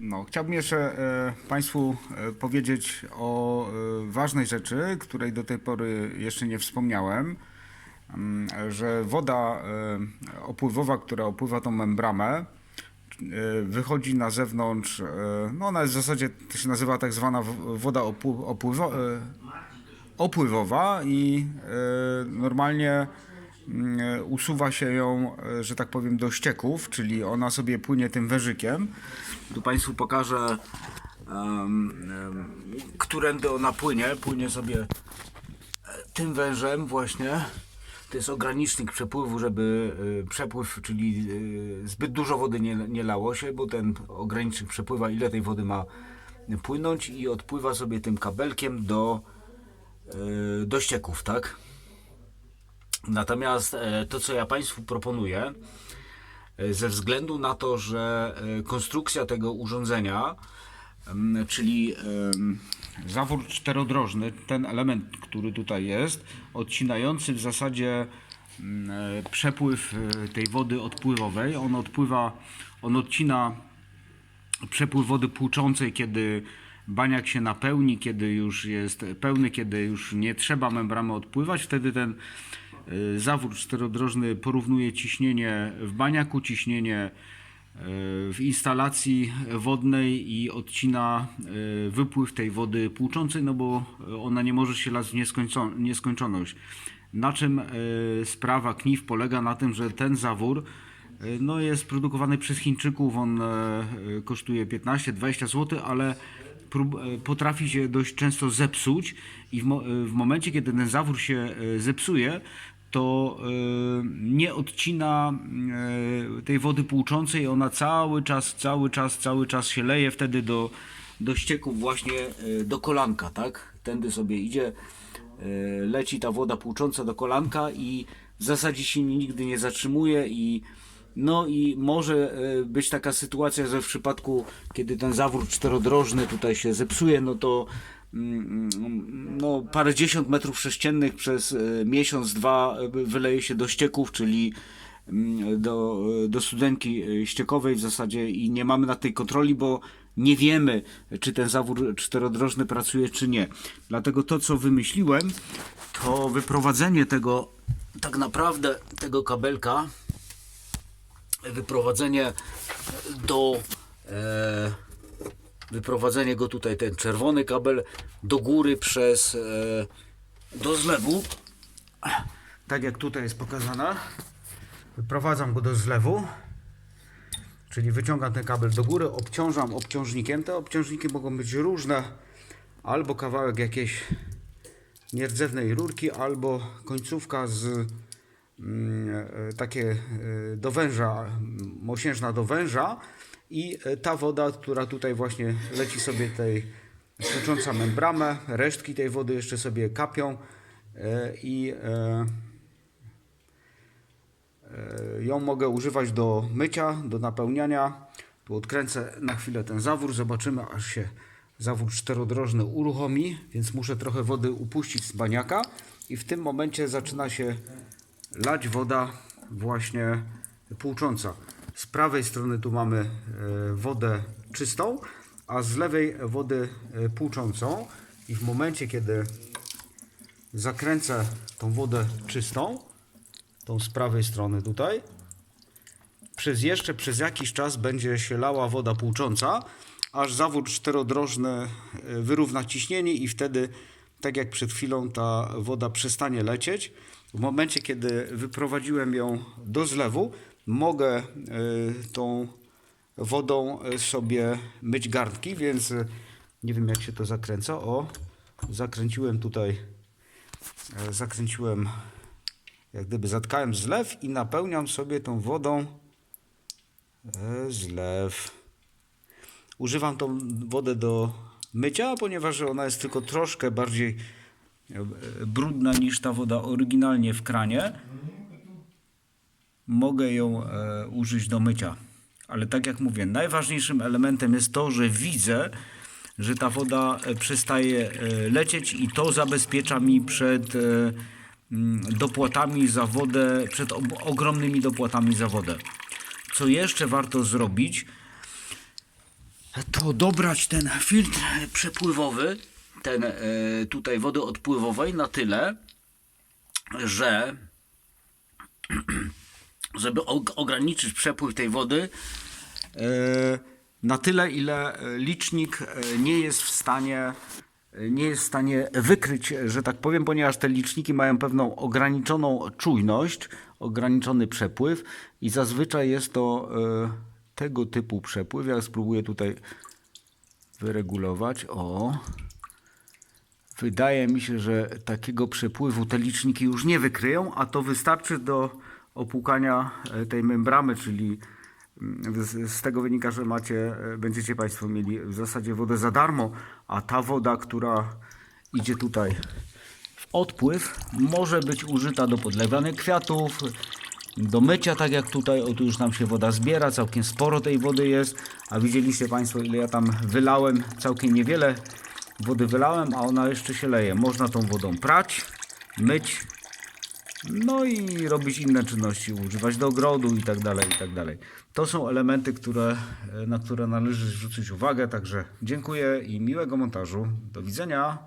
No, chciałbym jeszcze e, Państwu e, powiedzieć o e, ważnej rzeczy, której do tej pory jeszcze nie wspomniałem, Mm, że woda opływowa, która opływa tą membramę, wychodzi na zewnątrz, no ona jest w zasadzie, to się nazywa tak zwana woda opływowa i normalnie usuwa się ją, e, że tak powiem, do ścieków, czyli ona sobie płynie tym wężykiem. Tu Państwu pokażę, em, em, którędy ona płynie. Płynie sobie e, tym wężem właśnie. To jest ogranicznik przepływu, żeby e, przepływ, czyli zbyt dużo wody nie, nie lało się, bo ten ogranicznik przepływa, ile tej wody ma płynąć i odpływa sobie tym kabelkiem do, do ścieków, tak? Natomiast e, to, co ja Państwu proponuję, e, ze względu na to, że e, konstrukcja tego urządzenia, czyli zawór czterodrożny, ten element, który tutaj jest, odcinający w zasadzie przepływ tej wody odpływowej, on odpływa, on odcina przepływ wody płuczącej, kiedy baniak się napełni, kiedy już jest pełny, kiedy już nie trzeba membramy odpływać, wtedy ten zawór czterodrożny porównuje ciśnienie w baniaku, ciśnienie y, w instalacji wodnej i odcina y, wypływ tej wody płuczącej, no bo ona nie może się lać w nieskończo- nieskończoność. Na czym y, sprawa KNIF polega na tym, że ten zawór y, no jest produkowany przez Chińczyków, on kosztuje 15-20 zł, ale potrafi się dość często zepsuć i w, mo, w momencie, kiedy ten zawór się zepsuje, to e, nie odcina e, tej wody płuczącej, ona cały czas, cały czas, cały czas się leje wtedy do, do ścieków właśnie e, do kolanka, tak? Tędy sobie idzie, leci ta woda płucząca do kolanka i w zasadzie się nigdy nie zatrzymuje i no i może być taka sytuacja, że w przypadku, kiedy ten zawór czterodrożny tutaj się zepsuje, no to no, parę dziesiąt metrów sześciennych przez e, miesiąc, dwa e, wyleje się do ścieków, czyli mm, do, do studenki e, ściekowej w zasadzie i nie mamy nad tej kontroli, bo nie wiemy, czy ten zawór czterodrożny pracuje, czy nie. Dlatego to, co wymyśliłem, to wyprowadzenie tego, tak naprawdę tego kabelka, wyprowadzenie do e, wyprowadzenie go tutaj ten czerwony kabel do góry przez e, do zlewu. Tak jak tutaj jest pokazane wyprowadzam go do zlewu. Czyli wyciągam ten kabel do góry obciążam obciążnikiem. Te obciążniki mogą być różne. Albo kawałek jakiejś nierdzewnej rurki albo końcówka z mm, e, takie e, do węża, mosiężna do węża i e, ta woda, która tutaj właśnie leci sobie tej tłucząca membramę, resztki tej wody jeszcze sobie kapią e, i e, ją mogę używać do mycia, do napełniania. Tu odkręcę na chwilę ten zawór, zobaczymy aż się zawór czterodrożny uruchomi, więc muszę trochę wody upuścić z baniaka i w tym momencie zaczyna się lać woda właśnie płucząca. Z prawej strony tu mamy e, wodę czystą, a z lewej wodę e, płuczącą i w momencie kiedy zakręcę tą wodę czystą, tą z prawej strony tutaj, przez jeszcze przez jakiś czas będzie się lała woda płucząca, aż zawór czterodrożny e, wyrówna ciśnienie i wtedy, tak jak przed chwilą, ta woda przestanie lecieć. W momencie, kiedy wyprowadziłem ją do zlewu, mogę e, tą wodą e, sobie myć garnki, więc e, nie wiem jak się to zakręca. O, zakręciłem tutaj, zakręciłem, jak gdyby zatkałem zlew i napełniam sobie tą wodą Zlew. Używam tą wodę do mycia, ponieważ ona jest tylko troszkę bardziej brudna niż ta woda oryginalnie w kranie. Mogę ją e, użyć do mycia. Ale tak jak mówię, najważniejszym elementem jest to, że widzę, że ta woda e, przestaje e, lecieć i to zabezpiecza mi przed e, mm, dopłatami za wodę, przed ogromnymi dopłatami za wodę. Co jeszcze warto zrobić? to dobrać ten filtr przepływowy, ten tutaj wody odpływowej na tyle, że żeby og- ograniczyć przepływ tej wody e, na tyle, ile e, licznik e, nie jest w stanie nie jest w stanie wykryć, że tak powiem, ponieważ te liczniki mają pewną ograniczoną czujność, ograniczony przepływ i zazwyczaj jest to tego typu przepływ. Ja spróbuję tutaj wyregulować. O. Wydaje mi się, że takiego przepływu te liczniki już nie wykryją, a to wystarczy do opłukania e, tej membramy, czyli mm, z, tego wynika, że macie, e, będziecie Państwo mieli w zasadzie wodę za darmo, a ta woda, która idzie tutaj w odpływ, może być użyta do podlewania kwiatów, do mycia, tak jak tutaj, o tu już nam się woda zbiera, całkiem sporo tej wody jest, a widzieliście Państwo ile ja tam wylałem, całkiem niewiele wody wylałem, a ona jeszcze się leje. Można tą wodą prać, myć, no i robić inne czynności, używać do ogrodu i tak dalej, i tak dalej. To są elementy, które, na które należy zwrócić uwagę, także dziękuję i miłego montażu. Do widzenia.